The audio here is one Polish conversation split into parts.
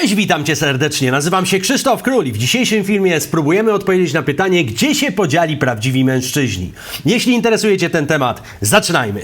Cześć, witam cię serdecznie. Nazywam się Krzysztof Król i w dzisiejszym filmie spróbujemy odpowiedzieć na pytanie, gdzie się podzieli prawdziwi mężczyźni. Jeśli interesuje cię ten temat, zaczynajmy.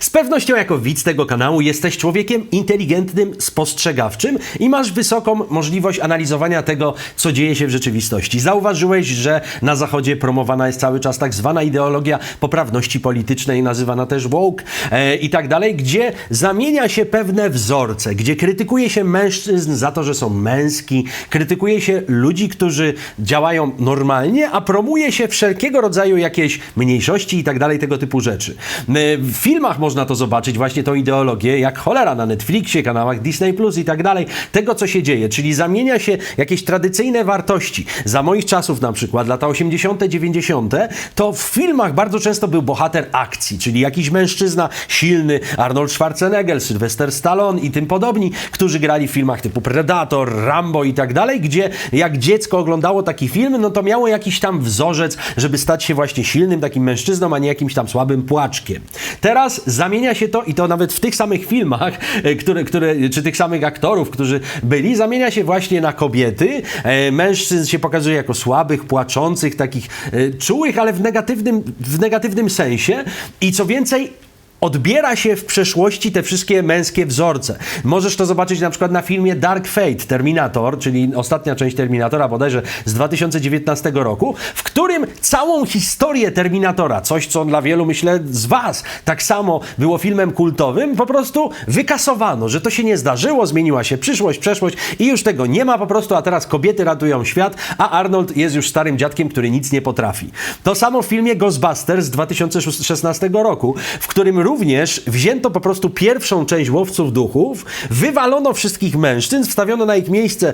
Z pewnością jako widz tego kanału jesteś człowiekiem inteligentnym, spostrzegawczym i masz wysoką możliwość analizowania tego, co dzieje się w rzeczywistości. Zauważyłeś, że na Zachodzie promowana jest cały czas tak zwana ideologia poprawności politycznej, nazywana też woke e, i tak dalej, gdzie zamienia się pewne wzorce, gdzie krytykuje się mężczyzn za to, że są męski, krytykuje się ludzi, którzy działają normalnie, a promuje się wszelkiego rodzaju jakieś mniejszości i tak dalej, tego typu rzeczy. E, W filmach można to zobaczyć, właśnie tą ideologię, jak cholera na Netflixie, kanałach Disney Plus i tak dalej, tego co się dzieje, czyli zamienia się jakieś tradycyjne wartości. Za moich czasów na przykład, lata 80., 90., to w filmach bardzo często był bohater akcji, czyli jakiś mężczyzna silny, Arnold Schwarzenegger, Sylvester Stallone i tym podobni, którzy grali w filmach typu Predator, Rambo i tak dalej, gdzie jak dziecko oglądało taki film, no to miało jakiś tam wzorzec, żeby stać się właśnie silnym takim mężczyzną, a nie jakimś tam słabym płaczkiem. Teraz zamienia się to i to nawet w tych samych filmach, e, które, które, czy tych samych aktorów, którzy byli, zamienia się właśnie na kobiety. E, Mężczyzn się pokazuje jako słabych, płaczących, takich e, czułych, ale w negatywnym, w negatywnym sensie. I co więcej, Odbiera się w przeszłości te wszystkie męskie wzorce. Możesz to zobaczyć na przykład na filmie Dark Fate Terminator, czyli ostatnia część Terminatora bodajże z 2019 roku, w którym całą historię Terminatora, coś co dla wielu myślę z Was tak samo było filmem kultowym, po prostu wykasowano, że to się nie zdarzyło, zmieniła się przyszłość, przeszłość i już tego nie ma po prostu, a teraz kobiety ratują świat, a Arnold jest już starym dziadkiem, który nic nie potrafi. To samo w filmie Ghostbusters z 2016 roku, w którym również wzięto po prostu pierwszą część łowców duchów, wywalono wszystkich mężczyzn, wstawiono na ich miejsce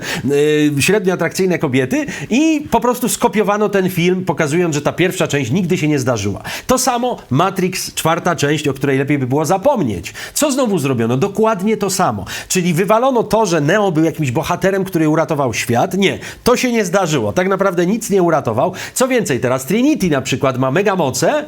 yy, średnio atrakcyjne kobiety i po prostu skopiowano ten film, pokazując, że ta pierwsza część nigdy się nie zdarzyła. To samo Matrix, czwarta część, o której lepiej by było zapomnieć. Co znowu zrobiono? Dokładnie to samo. Czyli wywalono to, że Neo był jakimś bohaterem, który uratował świat. Nie, to się nie zdarzyło. Tak naprawdę nic nie uratował. Co więcej, teraz Trinity na przykład ma mega moce,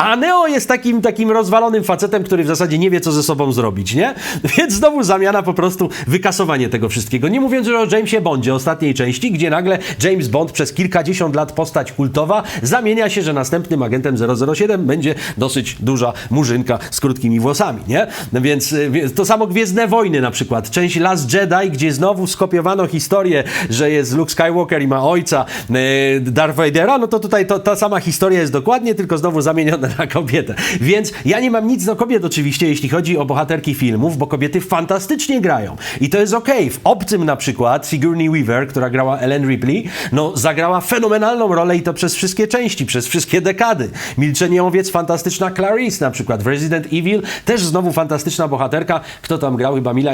a Neo jest takim, takim rozwalonym facetem, który w zasadzie nie wie, co ze sobą zrobić, nie? Więc znowu zamiana, po prostu wykasowanie tego wszystkiego. Nie mówiąc już o Jamesie Bondzie, ostatniej części, gdzie nagle James Bond przez kilkadziesiąt lat postać kultowa zamienia się, że następnym agentem 007 będzie dosyć duża murzynka z krótkimi włosami, nie? Więc, y, to samo Gwiezdne Wojny na przykład. Część Last Jedi, gdzie znowu skopiowano historię, że jest Luke Skywalker i ma ojca y, Darth Vadera, no to tutaj to, ta sama historia jest dokładnie, tylko znowu zamieniona na kobietę. Więc ja nie mam nic do kobiet oczywiście, jeśli chodzi o bohaterki filmów, bo kobiety fantastycznie grają. I to jest okej. W Obcym na przykład Sigourney Weaver, która grała Ellen Ripley, no zagrała fenomenalną rolę i to przez wszystkie części, przez wszystkie dekady. Milczenie owiec, fantastyczna Clarice na przykład. W Resident Evil też znowu fantastyczna bohaterka. Kto tam grał? Chyba Mila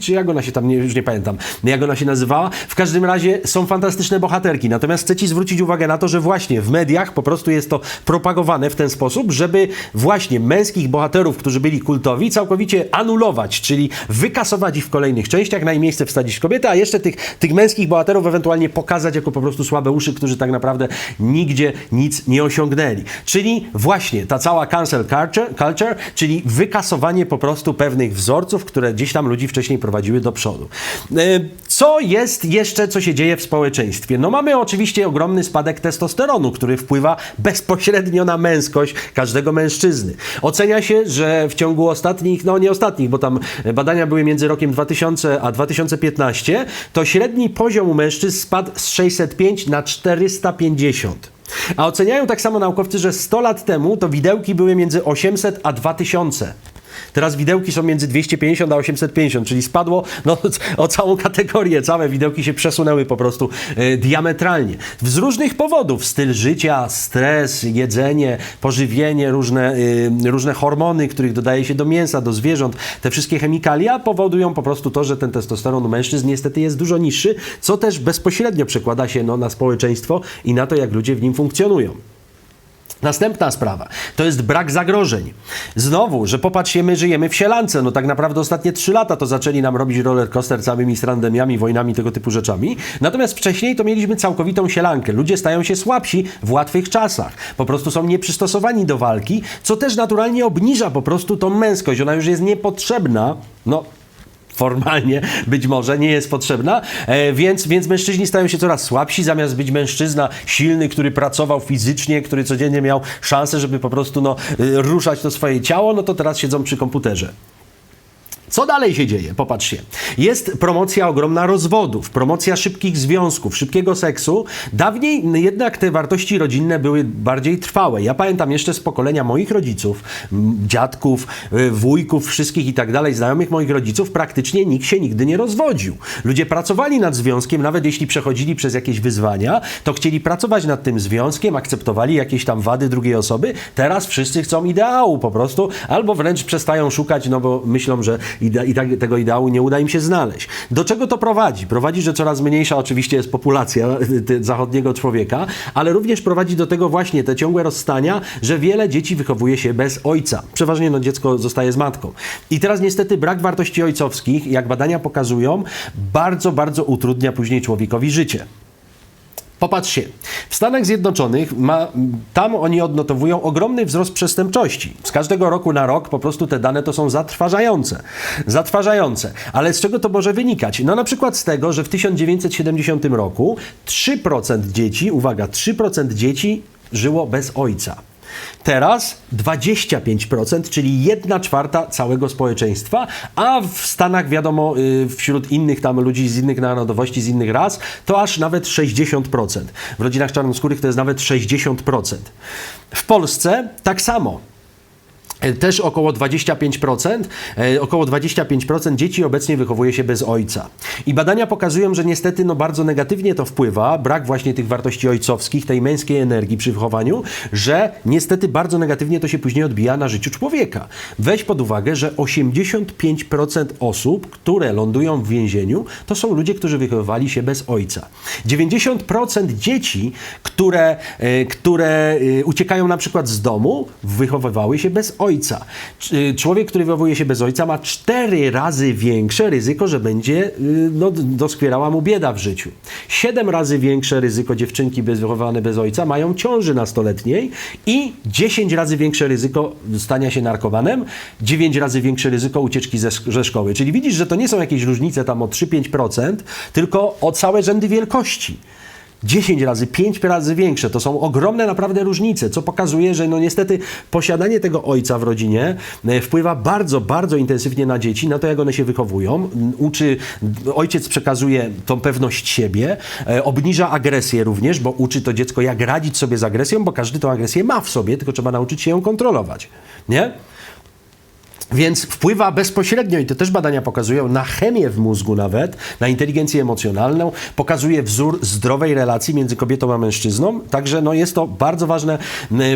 czy jak ona się tam, nie, już nie pamiętam, jak ona się nazywała. W każdym razie są fantastyczne bohaterki. Natomiast chcę Ci zwrócić uwagę na to, że właśnie w mediach po prostu jest to propagowane w ten sposób, żeby właśnie męskich bohaterów, którzy byli kultowi, całkowicie anulować, czyli wykasować ich w kolejnych częściach, na ich miejsce wsadzić kobietę, a jeszcze tych, tych męskich bohaterów ewentualnie pokazać jako po prostu słabe uszy, którzy tak naprawdę nigdzie nic nie osiągnęli. Czyli właśnie ta cała cancel culture, culture czyli wykasowanie po prostu pewnych wzorców, które gdzieś tam ludzi wcześniej prowadziły do przodu. Co jest jeszcze, co się dzieje w społeczeństwie? No mamy oczywiście ogromny spadek testosteronu, który wpływa bezpośrednio na męskość każdego mężczyzny. Ocenia się, że w ciągu ostatnich, no nie ostatnich, bo tam badania były między rokiem 2000 a 2015, to średni poziom u mężczyzn spadł z 605 na 450. A oceniają tak samo naukowcy, że 100 lat temu to widełki były między 800 a 2000. Teraz widełki są między 250 a 850, czyli spadło no, o całą kategorię. Całe widełki się przesunęły po prostu e, diametralnie. Z różnych powodów. Styl życia, stres, jedzenie, pożywienie, różne, e, różne hormony, których dodaje się do mięsa, do zwierząt. Te wszystkie chemikalia powodują po prostu to, że ten testosteron u mężczyzn niestety jest dużo niższy, co też bezpośrednio przekłada się no, na społeczeństwo i na to, jak ludzie w nim funkcjonują. Następna sprawa to jest brak zagrożeń. Znowu, że popatrzcie, my żyjemy w sielance. No tak naprawdę ostatnie trzy lata to zaczęli nam robić roller coaster całymi strandemiami, wojnami, tego typu rzeczami. Natomiast wcześniej to mieliśmy całkowitą sielankę. Ludzie stają się słabsi w łatwych czasach. Po prostu są nieprzystosowani do walki, co też naturalnie obniża po prostu tą męskość. Ona już jest niepotrzebna. No, formalnie być może nie jest potrzebna, e, więc, więc mężczyźni stają się coraz słabsi, zamiast być mężczyzna silny, który pracował fizycznie, który codziennie miał szansę, żeby po prostu no, y, ruszać to swoje ciało, no to teraz siedzą przy komputerze. Co dalej się dzieje? Popatrzcie. Jest promocja ogromna rozwodów, promocja szybkich związków, szybkiego seksu. Dawniej jednak te wartości rodzinne były bardziej trwałe. Ja pamiętam jeszcze z pokolenia moich rodziców, dziadków, y, wujków, wszystkich i tak dalej, znajomych moich rodziców, praktycznie nikt się nigdy nie rozwodził. Ludzie pracowali nad związkiem, nawet jeśli przechodzili przez jakieś wyzwania, to chcieli pracować nad tym związkiem, akceptowali jakieś tam wady drugiej osoby. Teraz wszyscy chcą ideału po prostu, albo wręcz przestają szukać, no bo myślą, że i tak tego ideału nie uda im się znaleźć. Do czego to prowadzi? Prowadzi, że coraz mniejsza oczywiście jest populacja y, zachodniego człowieka, ale również prowadzi do tego właśnie te ciągłe rozstania, że wiele dzieci wychowuje się bez ojca. Przeważnie no, dziecko zostaje z matką. I teraz niestety brak wartości ojcowskich, jak badania pokazują, bardzo, bardzo utrudnia później człowiekowi życie. Popatrzcie, w Stanach Zjednoczonych ma, tam oni odnotowują ogromny wzrost przestępczości. Z każdego roku na rok po prostu te dane to są zatrważające. Zatrważające. Ale z czego to może wynikać? No na przykład z tego, że w 1970 roku 3% dzieci, uwaga, 3% dzieci żyło bez ojca. Teraz 25%, czyli 1 czwarta całego społeczeństwa, a w Stanach, wiadomo, y, wśród innych tam ludzi z innych narodowości, z innych ras, to aż nawet 60%. W rodzinach czarnoskórych to jest nawet 60%. W Polsce tak samo. Też około 25%, e, około 25% dzieci obecnie wychowuje się bez ojca. I badania pokazują, że niestety no bardzo negatywnie to wpływa, brak właśnie tych wartości ojcowskich, tej męskiej energii przy wychowaniu, że niestety bardzo negatywnie to się później odbija na życiu człowieka. Weź pod uwagę, że 85% osób, które lądują w więzieniu, to są ludzie, którzy wychowywali się bez ojca. 90% dzieci, które, e, które e, uciekają na przykład z domu, wychowywały się bez ojca. Czy- Człowiek, który wychowuje się bez ojca, ma cztery razy większe ryzyko, że będzie y, no, doskwierała mu bieda w życiu. Siedem razy większe ryzyko dziewczynki wychowane bez ojca mają ciąży nastoletniej i 10 razy większe ryzyko stania się narkomanem, 9 razy większe ryzyko ucieczki ze, ze szkoły. Czyli widzisz, że to nie są jakieś różnice tam o 3-5%, tylko o całe rzędy wielkości. 10 razy, 5 razy większe. To są ogromne naprawdę różnice, co pokazuje, że no niestety posiadanie tego ojca w rodzinie e, wpływa bardzo, bardzo intensywnie na dzieci, na to, jak one się wychowują. Uczy, ojciec przekazuje tą pewność siebie, e, obniża agresję również, bo uczy to dziecko, jak radzić sobie z agresją, bo każdy tą agresję ma w sobie, tylko trzeba nauczyć się ją kontrolować. Nie? Więc wpływa bezpośrednio, i to też badania pokazują, na chemię w mózgu nawet, na inteligencję emocjonalną, pokazuje wzór zdrowej relacji między kobietą a mężczyzną, także no jest to bardzo, ważne,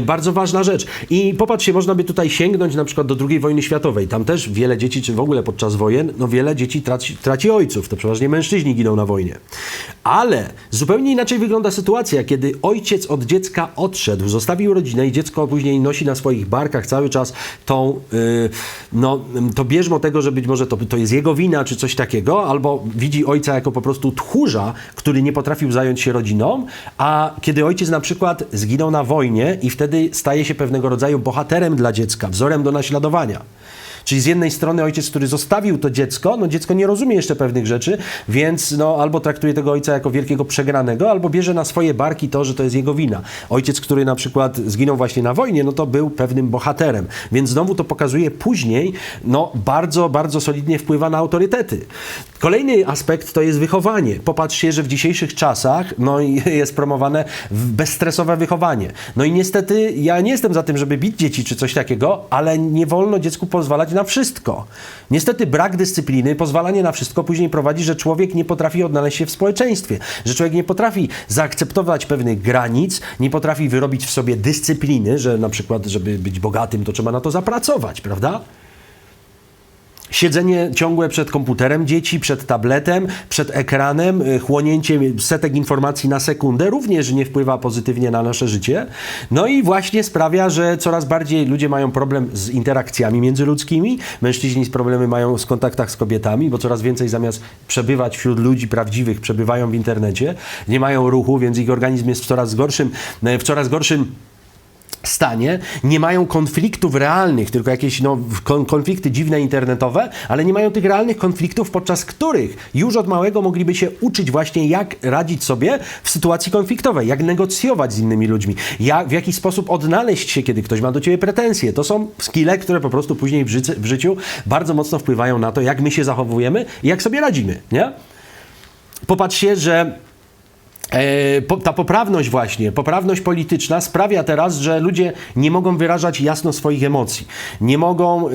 bardzo ważna rzecz. I popatrzcie, można by tutaj sięgnąć na przykład do II wojny światowej. Tam też wiele dzieci, czy w ogóle podczas wojen, no wiele dzieci traci, traci ojców, to przeważnie mężczyźni giną na wojnie. Ale zupełnie inaczej wygląda sytuacja, kiedy ojciec od dziecka odszedł, zostawił rodzinę i dziecko później nosi na swoich barkach cały czas tą, yy, no, to bierzmo tego, że być może to, to jest jego wina, czy coś takiego, albo widzi ojca jako po prostu tchórza, który nie potrafił zająć się rodziną, a kiedy ojciec na przykład zginął na wojnie i wtedy staje się pewnego rodzaju bohaterem dla dziecka, wzorem do naśladowania. Czyli z jednej strony ojciec, który zostawił to dziecko, no dziecko nie rozumie jeszcze pewnych rzeczy, więc no albo traktuje tego ojca jako wielkiego przegranego, albo bierze na swoje barki to, że to jest jego wina. Ojciec, który na przykład zginął właśnie na wojnie, no to był pewnym bohaterem. Więc znowu to pokazuje później, no bardzo, bardzo solidnie wpływa na autorytety. Kolejny aspekt to jest wychowanie. Popatrzcie, że w dzisiejszych czasach no, jest promowane bezstresowe wychowanie. No i niestety ja nie jestem za tym, żeby bić dzieci czy coś takiego, ale nie wolno dziecku pozwalać na wszystko. Niestety brak dyscypliny, pozwalanie na wszystko później prowadzi, że człowiek nie potrafi odnaleźć się w społeczeństwie, że człowiek nie potrafi zaakceptować pewnych granic, nie potrafi wyrobić w sobie dyscypliny, że na przykład, żeby być bogatym, to trzeba na to zapracować, prawda? Siedzenie ciągłe przed komputerem dzieci, przed tabletem, przed ekranem, y, chłonięcie setek informacji na sekundę również nie wpływa pozytywnie na nasze życie. No i właśnie sprawia, że coraz bardziej ludzie mają problem z interakcjami międzyludzkimi, mężczyźni z problemy mają z kontaktach z kobietami, bo coraz więcej zamiast przebywać wśród ludzi prawdziwych, przebywają w internecie, nie mają ruchu, więc ich organizm jest w coraz gorszym, w coraz gorszym stanie, nie mają konfliktów realnych, tylko jakieś no, kon- konflikty dziwne internetowe, ale nie mają tych realnych konfliktów, podczas których już od małego mogliby się uczyć właśnie, jak radzić sobie w sytuacji konfliktowej, jak negocjować z innymi ludźmi, jak, w jaki sposób odnaleźć się, kiedy ktoś ma do ciebie pretensje. To są skille, które po prostu później w, życy, w życiu bardzo mocno wpływają na to, jak my się zachowujemy i jak sobie radzimy, nie? Popatrzcie, że ta poprawność właśnie, poprawność polityczna sprawia teraz, że ludzie nie mogą wyrażać jasno swoich emocji. Nie mogą, e,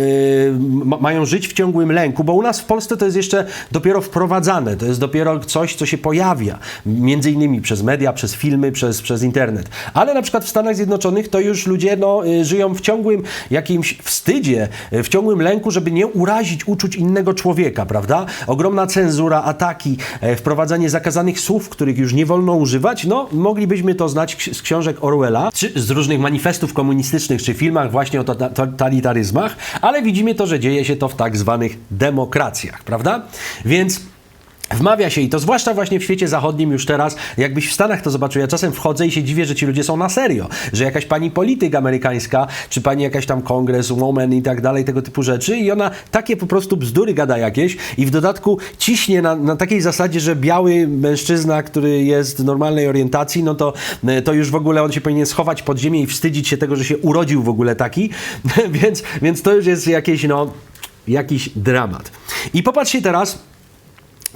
ma, mają żyć w ciągłym lęku, bo u nas w Polsce to jest jeszcze dopiero wprowadzane, to jest dopiero coś, co się pojawia, między innymi przez media, przez filmy, przez, przez internet. Ale na przykład w Stanach Zjednoczonych to już ludzie no, e, żyją w ciągłym jakimś wstydzie, e, w ciągłym lęku, żeby nie urazić uczuć innego człowieka, prawda? Ogromna cenzura, ataki, e, wprowadzanie zakazanych słów, których już nie wolno używać, no moglibyśmy to znać z książek Orwella, czy z różnych manifestów komunistycznych, czy filmach właśnie o tota- totalitaryzmach, ale widzimy to, że dzieje się to w tak zwanych demokracjach, prawda? Więc Wmawia się i to zwłaszcza właśnie w świecie zachodnim już teraz, jakbyś w Stanach to zobaczył, ja czasem wchodzę i się dziwię, że ci ludzie są na serio, że jakaś pani polityk amerykańska, czy pani jakaś tam kongreswoman i tak dalej, tego typu rzeczy i ona takie po prostu bzdury gada jakieś i w dodatku ciśnie na, na takiej zasadzie, że biały mężczyzna, który jest normalnej orientacji, no to, to już w ogóle on się powinien schować pod ziemię i wstydzić się tego, że się urodził w ogóle taki, więc, więc to już jest jakieś, no, jakiś dramat. I popatrzcie teraz,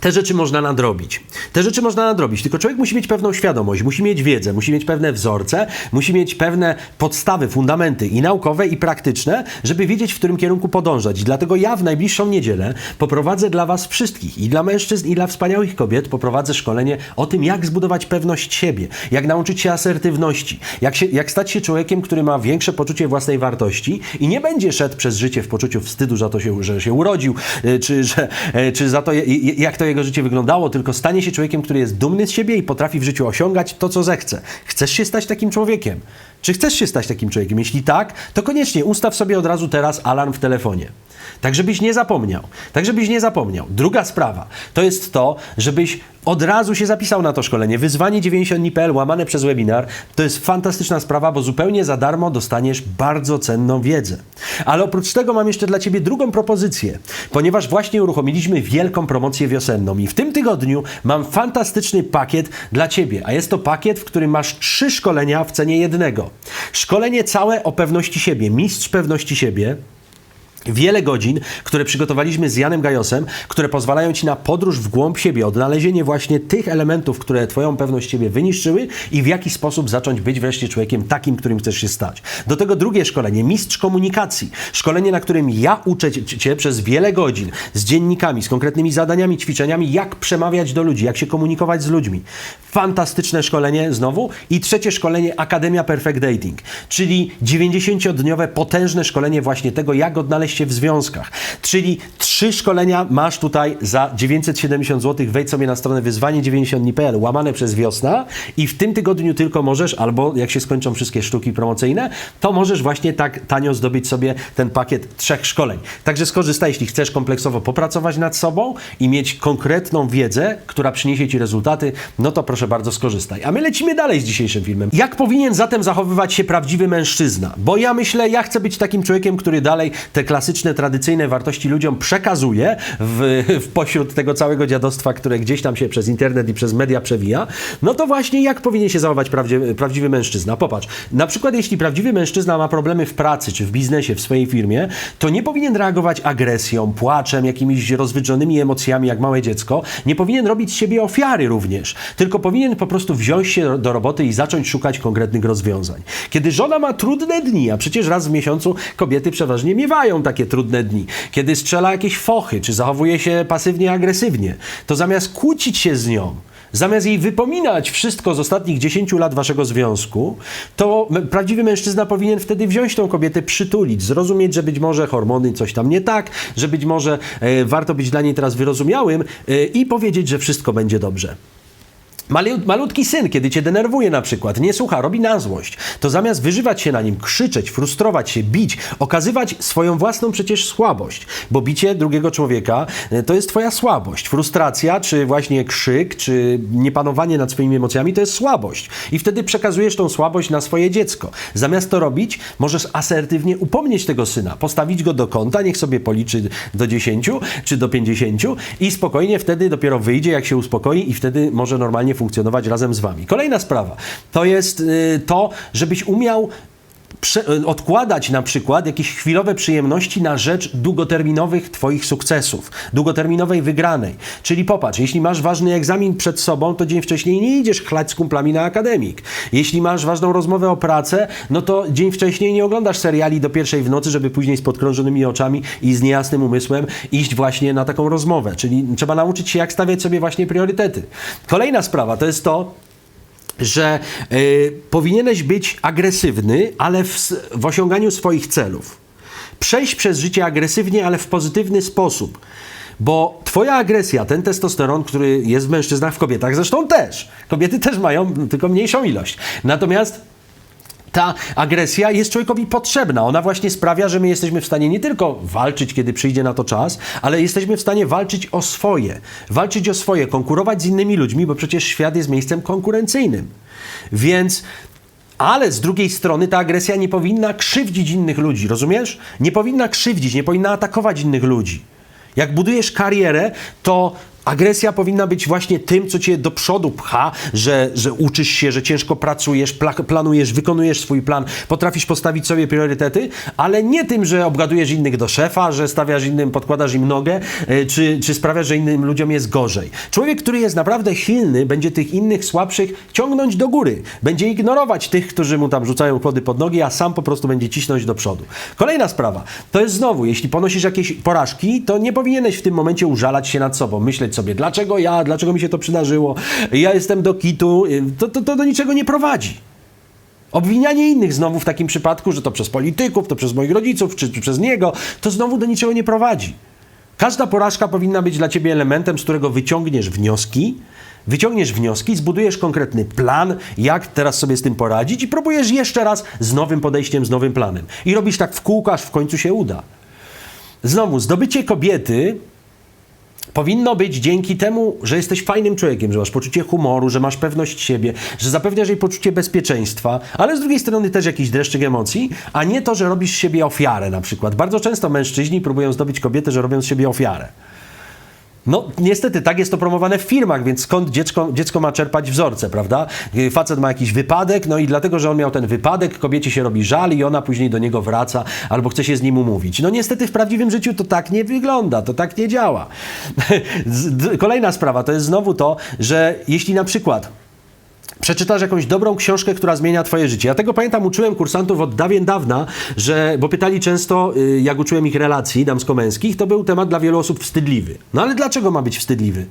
te rzeczy można nadrobić. Te rzeczy można nadrobić, tylko człowiek musi mieć pewną świadomość, musi mieć wiedzę, musi mieć pewne wzorce, musi mieć pewne podstawy, fundamenty i naukowe, i praktyczne, żeby wiedzieć, w którym kierunku podążać. Dlatego ja w najbliższą niedzielę poprowadzę dla Was wszystkich, i dla mężczyzn, i dla wspaniałych kobiet, poprowadzę szkolenie o tym, jak zbudować pewność siebie, jak nauczyć się asertywności, jak, się, jak stać się człowiekiem, który ma większe poczucie własnej wartości i nie będzie szedł przez życie w poczuciu wstydu za to, się, że się urodził, y, czy, że, y, czy za to, y, jak to jego życie wyglądało, tylko stanie się człowiekiem, który jest dumny z siebie i potrafi w życiu osiągać to, co zechce. Chcesz się stać takim człowiekiem? Czy chcesz się stać takim człowiekiem? Jeśli tak, to koniecznie ustaw sobie od razu teraz alarm w telefonie. Tak, żebyś nie zapomniał. Tak, żebyś nie zapomniał. Druga sprawa to jest to, żebyś od razu się zapisał na to szkolenie. Wyzwanie 90dni.pl łamane przez webinar. To jest fantastyczna sprawa, bo zupełnie za darmo dostaniesz bardzo cenną wiedzę. Ale oprócz tego mam jeszcze dla Ciebie drugą propozycję, ponieważ właśnie uruchomiliśmy wielką promocję wiosenną i w tym tygodniu mam fantastyczny pakiet dla Ciebie, a jest to pakiet, w którym masz trzy szkolenia w cenie jednego. Szkolenie całe o pewności siebie, mistrz pewności siebie, Wiele godzin, które przygotowaliśmy z Janem Gajosem, które pozwalają Ci na podróż w głąb siebie, odnalezienie właśnie tych elementów, które Twoją pewność siebie wyniszczyły i w jaki sposób zacząć być wreszcie człowiekiem takim, którym chcesz się stać. Do tego drugie szkolenie, mistrz komunikacji. Szkolenie, na którym ja uczę Cię przez wiele godzin z dziennikami, z konkretnymi zadaniami, ćwiczeniami, jak przemawiać do ludzi, jak się komunikować z ludźmi. Fantastyczne szkolenie znowu. I trzecie szkolenie Akademia Perfect Dating, czyli 90-dniowe potężne szkolenie właśnie tego, jak odnaleźć w związkach. Czyli trzy szkolenia masz tutaj za 970 zł. Wejdź sobie na stronę wyzwanie90dni.pl łamane przez wiosna i w tym tygodniu tylko możesz, albo jak się skończą wszystkie sztuki promocyjne, to możesz właśnie tak tanio zdobyć sobie ten pakiet trzech szkoleń. Także skorzystaj, jeśli chcesz kompleksowo popracować nad sobą i mieć konkretną wiedzę, która przyniesie Ci rezultaty, no to proszę bardzo skorzystaj. A my lecimy dalej z dzisiejszym filmem. Jak powinien zatem zachowywać się prawdziwy mężczyzna? Bo ja myślę, ja chcę być takim człowiekiem, który dalej te klasyczne, tradycyjne wartości ludziom przekazuje w, w pośród tego całego dziadostwa, które gdzieś tam się przez internet i przez media przewija. No to właśnie jak powinien się zachować prawdziwy, prawdziwy mężczyzna? Popatrz, na przykład jeśli prawdziwy mężczyzna ma problemy w pracy, czy w biznesie, w swojej firmie, to nie powinien reagować agresją, płaczem, jakimiś rozwydrzonymi emocjami, jak małe dziecko. Nie powinien robić z siebie ofiary również, tylko powinien po prostu wziąć się do roboty i zacząć szukać konkretnych rozwiązań. Kiedy żona ma trudne dni, a przecież raz w miesiącu kobiety przeważnie miewają takie trudne dni, kiedy strzela jakieś fochy, czy zachowuje się pasywnie, agresywnie, to zamiast kłócić się z nią, Zamiast jej wypominać wszystko z ostatnich 10 lat waszego związku, to prawdziwy mężczyzna powinien wtedy wziąć tą kobietę, przytulić, zrozumieć, że być może hormony coś tam nie tak, że być może e, warto być dla niej teraz wyrozumiałym e, i powiedzieć, że wszystko będzie dobrze. Malu- Malutki syn, kiedy cię denerwuje na przykład, nie słucha, robi na złość, to zamiast wyżywać się na nim, krzyczeć, frustrować się, bić, okazywać swoją własną przecież słabość, bo bicie drugiego człowieka e, to jest twoja słabość. Frustracja, czy właśnie krzyk, czy niepanowanie nad swoimi emocjami to jest słabość. I wtedy przekazujesz tą słabość na swoje dziecko. Zamiast to robić, możesz asertywnie upomnieć tego syna, postawić go do kąta, niech sobie policzy do 10 czy do 50 i spokojnie wtedy dopiero wyjdzie, jak się uspokoi i wtedy może normalnie funkcjonować razem z wami. Kolejna sprawa to jest y, to, żebyś umiał odkładać na przykład jakieś chwilowe przyjemności na rzecz długoterminowych Twoich sukcesów, długoterminowej wygranej. Czyli popatrz, jeśli masz ważny egzamin przed sobą, to dzień wcześniej nie idziesz chlać z kumplami na akademik. Jeśli masz ważną rozmowę o pracę, no to dzień wcześniej nie oglądasz seriali do pierwszej w nocy, żeby później z podkrążonymi oczami i z niejasnym umysłem iść właśnie na taką rozmowę. Czyli trzeba nauczyć się, jak stawiać sobie właśnie priorytety. Kolejna sprawa to jest to, że y, powinieneś być agresywny, ale w, w osiąganiu swoich celów. Przejść przez życie agresywnie, ale w pozytywny sposób. Bo twoja agresja, ten testosteron, który jest w mężczyznach, w kobietach zresztą też. Kobiety też mają tylko mniejszą ilość. Natomiast ta agresja jest człowiekowi potrzebna. Ona właśnie sprawia, że my jesteśmy w stanie nie tylko walczyć, kiedy przyjdzie na to czas, ale jesteśmy w stanie walczyć o swoje. Walczyć o swoje, konkurować z innymi ludźmi, bo przecież świat jest miejscem konkurencyjnym. Więc. Ale z drugiej strony ta agresja nie powinna krzywdzić innych ludzi, rozumiesz? Nie powinna krzywdzić, nie powinna atakować innych ludzi. Jak budujesz karierę, to agresja powinna być właśnie tym, co cię do przodu pcha, że, że uczysz się, że ciężko pracujesz, pla- planujesz, wykonujesz swój plan, potrafisz postawić sobie priorytety, ale nie tym, że obgadujesz innych do szefa, że stawiasz innym, podkładasz im nogę, e, czy, czy sprawiasz, że innym ludziom jest gorzej. Człowiek, który jest naprawdę silny, będzie tych innych słabszych ciągnąć do góry. Będzie ignorować tych, którzy mu tam rzucają kłody pod nogi, a sam po prostu będzie cisnąć do przodu. Kolejna sprawa, to jest znowu, jeśli ponosisz jakieś porażki, to nie powinieneś w tym momencie użalać się nad sobą, myśleć sobie, dlaczego ja, dlaczego mi się to przydarzyło, ja jestem do kitu, y, to, to, to do niczego nie prowadzi. Obwinianie innych znowu w takim przypadku, że to przez polityków, to przez moich rodziców, czy, czy przez niego, to znowu do niczego nie prowadzi. Każda porażka powinna być dla ciebie elementem, z którego wyciągniesz wnioski, wyciągniesz wnioski, zbudujesz konkretny plan, jak teraz sobie z tym poradzić i próbujesz jeszcze raz z nowym podejściem, z nowym planem. I robisz tak w kółko, aż w końcu się uda. Znowu, zdobycie kobiety powinno być dzięki temu, że jesteś fajnym człowiekiem, że masz poczucie humoru, że masz pewność siebie, że zapewniasz jej poczucie bezpieczeństwa, ale z drugiej strony też jakiś dreszczyk emocji, a nie to, że robisz siebie ofiarę na przykład. Bardzo często mężczyźni próbują zdobyć kobietę, że robią z siebie ofiarę. No, niestety, tak jest to promowane w firmach, więc skąd dziecko, dziecko ma czerpać wzorce, prawda? Facet ma jakiś wypadek, no i dlatego, że on miał ten wypadek, kobiecie się robi żal i ona później do niego wraca albo chce się z nim umówić. No niestety w prawdziwym życiu to tak nie wygląda, to tak nie działa. Kolejna sprawa to jest znowu to, że jeśli na przykład przeczytasz jakąś dobrą książkę, która zmienia twoje życie. Ja tego pamiętam, uczyłem kursantów od dawien dawna, że, bo pytali często, y, jak uczyłem ich relacji damsko-męskich, to był temat dla wielu osób wstydliwy. No ale dlaczego ma być wstydliwy?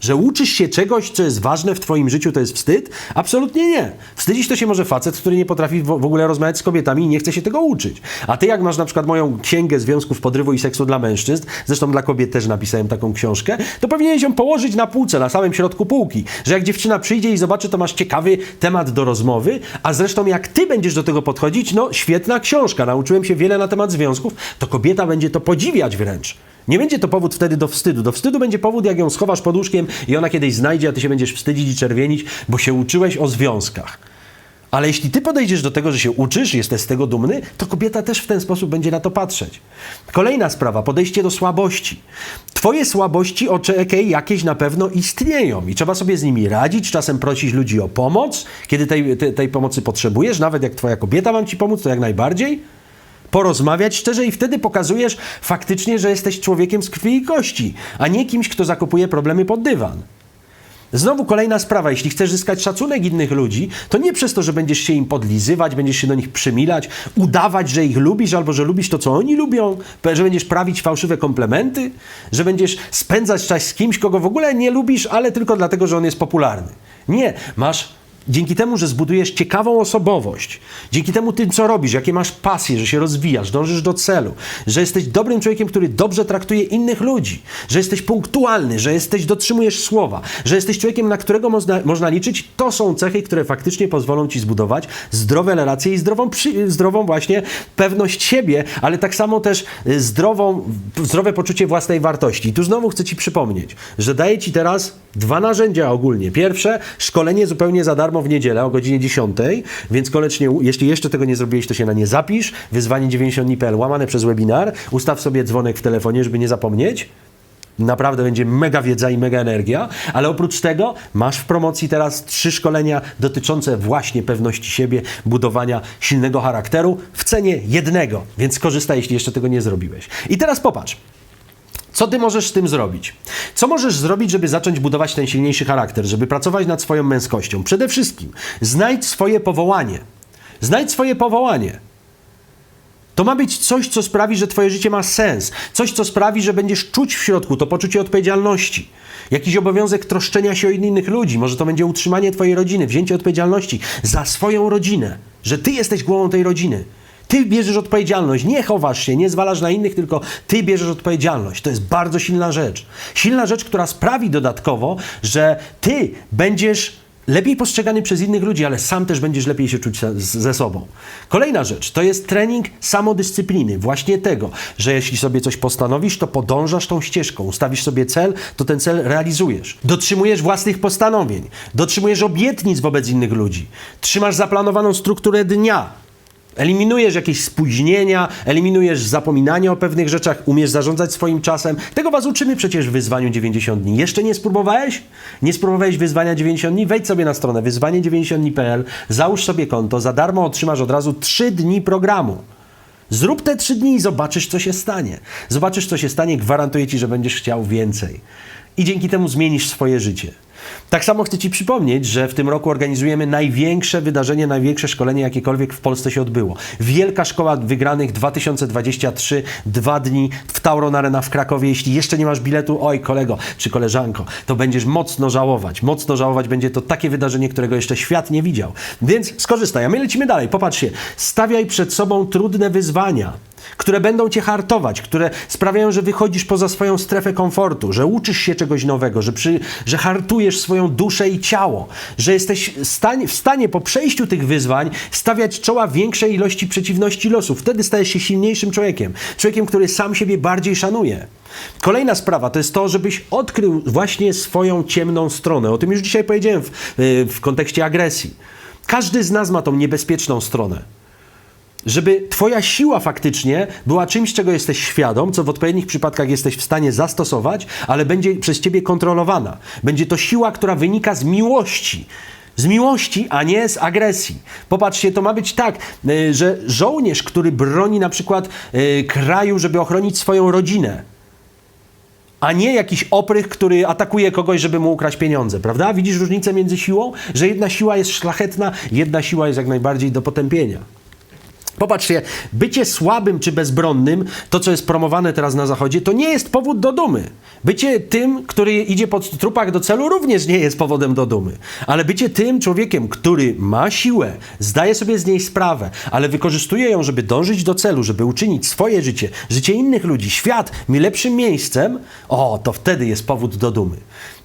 Że uczysz się czegoś, co jest ważne w twoim życiu, to jest wstyd? Absolutnie nie. Wstydzić to się może facet, który nie potrafi w ogóle rozmawiać z kobietami i nie chce się tego uczyć. A ty jak masz na przykład moją księgę związków podrywu i seksu dla mężczyzn, zresztą dla kobiet też napisałem taką książkę, to powinieneś ją położyć na półce, na samym środku półki. Że jak dziewczyna przyjdzie i zobaczy, to masz ciekawy temat do rozmowy, a zresztą jak ty będziesz do tego podchodzić, no świetna książka, nauczyłem się wiele na temat związków, to kobieta będzie to podziwiać wręcz. Nie będzie to powód wtedy do wstydu. Do wstydu będzie powód, jak ją schowasz pod łóżkiem i ona kiedyś znajdzie, a ty się będziesz wstydzić i czerwienić, bo się uczyłeś o związkach. Ale jeśli ty podejdziesz do tego, że się uczysz, jesteś z tego dumny, to kobieta też w ten sposób będzie na to patrzeć. Kolejna sprawa, podejście do słabości. Twoje słabości, oczekaj, jakieś na pewno istnieją i trzeba sobie z nimi radzić, czasem prosić ludzi o pomoc, kiedy tej, tej, tej pomocy potrzebujesz, nawet jak twoja kobieta mam ci pomóc, to jak najbardziej porozmawiać szczerze i wtedy pokazujesz faktycznie, że jesteś człowiekiem z krwi i kości, a nie kimś, kto zakupuje problemy pod dywan. Znowu kolejna sprawa, jeśli chcesz zyskać szacunek innych ludzi, to nie przez to, że będziesz się im podlizywać, będziesz się do nich przymilać, udawać, że ich lubisz albo że lubisz to, co oni lubią, że będziesz prawić fałszywe komplementy, że będziesz spędzać czas z kimś, kogo w ogóle nie lubisz, ale tylko dlatego, że on jest popularny. Nie, masz dzięki temu, że zbudujesz ciekawą osobowość, dzięki temu tym, co robisz, jakie masz pasje, że się rozwijasz, dążysz do celu, że jesteś dobrym człowiekiem, który dobrze traktuje innych ludzi, że jesteś punktualny, że jesteś, dotrzymujesz słowa, że jesteś człowiekiem, na którego można, można liczyć, to są cechy, które faktycznie pozwolą ci zbudować zdrowe relacje i zdrową, przy, zdrową właśnie pewność siebie, ale tak samo też y, zdrową, zdrowe poczucie własnej wartości. I tu znowu chcę ci przypomnieć, że daję ci teraz dwa narzędzia ogólnie. Pierwsze, szkolenie zupełnie za darmo w niedzielę o godzinie 10, więc koniecznie, jeśli jeszcze tego nie zrobiłeś, to się na nie zapisz. Wyzwanie 90.pl łamane przez webinar. Ustaw sobie dzwonek w telefonie, żeby nie zapomnieć. Naprawdę będzie mega wiedza i mega energia, ale oprócz tego masz w promocji teraz trzy szkolenia dotyczące właśnie pewności siebie, budowania silnego charakteru w cenie jednego, więc skorzystaj, jeśli jeszcze tego nie zrobiłeś. I teraz popatrz. Co ty możesz z tym zrobić? Co możesz zrobić, żeby zacząć budować ten silniejszy charakter, żeby pracować nad swoją męskością? Przede wszystkim znajdź swoje powołanie. Znajdź swoje powołanie. To ma być coś, co sprawi, że Twoje życie ma sens. Coś, co sprawi, że będziesz czuć w środku to poczucie odpowiedzialności. Jakiś obowiązek troszczenia się o innych ludzi. Może to będzie utrzymanie Twojej rodziny, wzięcie odpowiedzialności za swoją rodzinę. Że Ty jesteś głową tej rodziny. Ty bierzesz odpowiedzialność, nie chowasz się, nie zwalasz na innych, tylko ty bierzesz odpowiedzialność. To jest bardzo silna rzecz. Silna rzecz, która sprawi dodatkowo, że ty będziesz lepiej postrzegany przez innych ludzi, ale sam też będziesz lepiej się czuć ze sobą. Kolejna rzecz to jest trening samodyscypliny. Właśnie tego, że jeśli sobie coś postanowisz, to podążasz tą ścieżką. Ustawisz sobie cel, to ten cel realizujesz. Dotrzymujesz własnych postanowień. Dotrzymujesz obietnic wobec innych ludzi. Trzymasz zaplanowaną strukturę dnia. Eliminujesz jakieś spóźnienia, eliminujesz zapominanie o pewnych rzeczach, umiesz zarządzać swoim czasem. Tego was uczymy przecież w wyzwaniu 90 dni. Jeszcze nie spróbowałeś? Nie spróbowałeś wyzwania 90 dni? Wejdź sobie na stronę wyzwanie90dni.pl, załóż sobie konto, za darmo otrzymasz od razu 3 dni programu. Zrób te 3 dni i zobaczysz, co się stanie. Zobaczysz, co się stanie, gwarantuję ci, że będziesz chciał więcej. I dzięki temu zmienisz swoje życie. Tak samo chcę Ci przypomnieć, że w tym roku organizujemy największe wydarzenie, największe szkolenie, jakiekolwiek w Polsce się odbyło. Wielka Szkoła Wygranych 2023, dwa dni w Tauron Arena w Krakowie. Jeśli jeszcze nie masz biletu, oj kolego czy koleżanko, to będziesz mocno żałować. Mocno żałować będzie to takie wydarzenie, którego jeszcze świat nie widział. Więc skorzystaj, a my lecimy dalej. Popatrzcie, stawiaj przed sobą trudne wyzwania które będą cię hartować, które sprawiają, że wychodzisz poza swoją strefę komfortu, że uczysz się czegoś nowego, że, przy, że hartujesz swoją duszę i ciało, że jesteś stanie, w stanie po przejściu tych wyzwań stawiać czoła większej ilości przeciwności losu. Wtedy stajesz się silniejszym człowiekiem, człowiekiem, który sam siebie bardziej szanuje. Kolejna sprawa to jest to, żebyś odkrył właśnie swoją ciemną stronę. O tym już dzisiaj powiedziałem w, w kontekście agresji. Każdy z nas ma tą niebezpieczną stronę żeby Twoja siła faktycznie była czymś, czego jesteś świadom, co w odpowiednich przypadkach jesteś w stanie zastosować, ale będzie przez Ciebie kontrolowana. Będzie to siła, która wynika z miłości. Z miłości, a nie z agresji. Popatrzcie, to ma być tak, y, że żołnierz, który broni na przykład y, kraju, żeby ochronić swoją rodzinę, a nie jakiś oprych, który atakuje kogoś, żeby mu ukraść pieniądze, prawda? Widzisz różnicę między siłą? Że jedna siła jest szlachetna, jedna siła jest jak najbardziej do potępienia. Popatrzcie, bycie słabym czy bezbronnym, to co jest promowane teraz na Zachodzie, to nie jest powód do dumy. Bycie tym, który idzie po trupach do celu, również nie jest powodem do dumy. Ale bycie tym człowiekiem, który ma siłę, zdaje sobie z niej sprawę, ale wykorzystuje ją, żeby dążyć do celu, żeby uczynić swoje życie, życie innych ludzi, świat mi lepszym miejscem, o, to wtedy jest powód do dumy.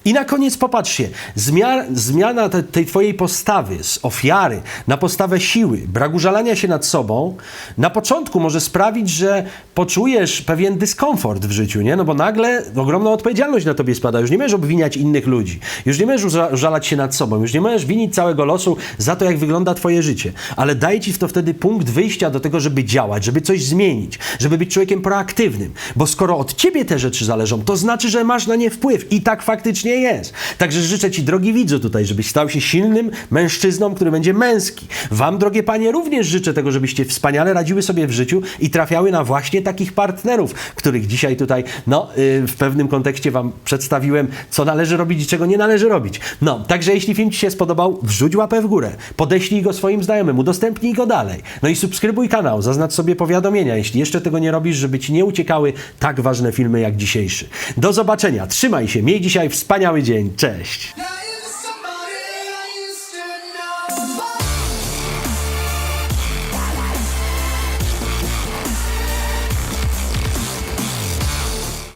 I na koniec popatrzcie, zmiana, zmiana te, tej twojej postawy z ofiary na postawę siły, brak użalania się nad sobą, na początku może sprawić, że poczujesz pewien dyskomfort w życiu, nie? No bo nagle ogromna odpowiedzialność na tobie spada. Już nie możesz obwiniać innych ludzi, już nie możesz uża- użalać się nad sobą, już nie możesz winić całego losu za to, jak wygląda twoje życie. Ale daje ci to wtedy punkt wyjścia do tego, żeby działać, żeby coś zmienić, żeby być człowiekiem proaktywnym. Bo skoro od ciebie te rzeczy zależą, to znaczy, że masz na nie wpływ. I tak faktycznie jest. Także życzę Ci, drogi widzu, tutaj, żebyś stał się silnym mężczyzną, który będzie męski. Wam, drogie panie, również życzę tego, żebyście wspaniale radziły sobie w życiu i trafiały na właśnie takich partnerów, których dzisiaj tutaj, no, yy, w pewnym kontekście Wam przedstawiłem, co należy robić i czego nie należy robić. No, także jeśli film Ci się spodobał, wrzuć łapę w górę, podeślij go swoim znajomym, udostępnij go dalej. No i subskrybuj kanał, zaznacz sobie powiadomienia, jeśli jeszcze tego nie robisz, żeby Ci nie uciekały tak ważne filmy jak dzisiejszy. Do zobaczenia, trzymaj się, miej dzisiaj wspaniały dzień. Cześć!